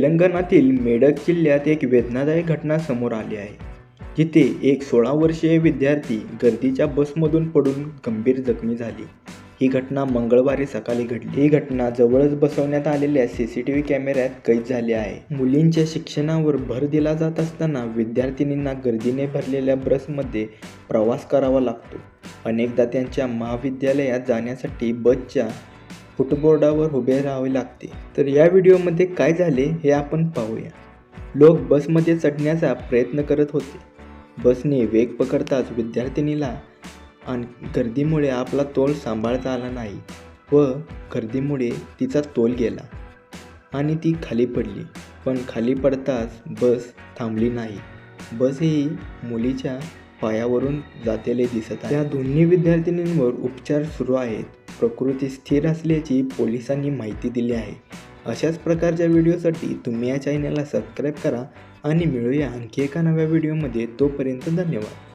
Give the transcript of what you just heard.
तेलंगणातील मेडक जिल्ह्यात एक वेदनादायक घटना समोर आली आहे. जिथे एक सोळा वर्षीय विद्यार्थी गर्दीच्या बसमधून पडून गंभीर जखमी झाली. ही घटना मंगळवारी सकाळी घडली. ही घटना जवळच बसवण्यात आलेल्या सी सी टी व्ही कॅमेऱ्यात कैद झाली आहे. मुलींच्या शिक्षणावर भर दिला जात असताना विद्यार्थिनींना गर्दीने भरलेल्या बसमध्ये प्रवास करावा लागतो. अनेकदा त्यांच्या महाविद्यालयात जाण्यासाठी बसच्या फुटबोर्डावर उभे राहावे लागते. तर या व्हिडिओमध्ये काय झाले हे आपण पाहूया. लोक बसमध्ये चढण्याचा प्रयत्न करत होते. बसने वेग पकडताच विद्यार्थिनीला आणि गर्दीमुळे आपला तोल सांभाळता आला नाही व गर्दीमुळे तिचा तोल गेला आणि ती खाली पडली. पण खाली पडताच बस थांबली नाही. बस ही मुलीच्या पायावरून जातेले दिसत आहे. त्या दोन्ही विद्यार्थिनींवर उपचार सुरू आहेत. प्रकृती स्थिर असल्याची पोलिसांनी माहिती दिली आहे. अशाच प्रकारच्या व्हिडिओसाठी तुम्ही या चॅनलला सबस्क्राईब करा आणि मिळूया आणखी एका नव्या व्हिडिओमध्ये तोपर्यंत धन्यवाद.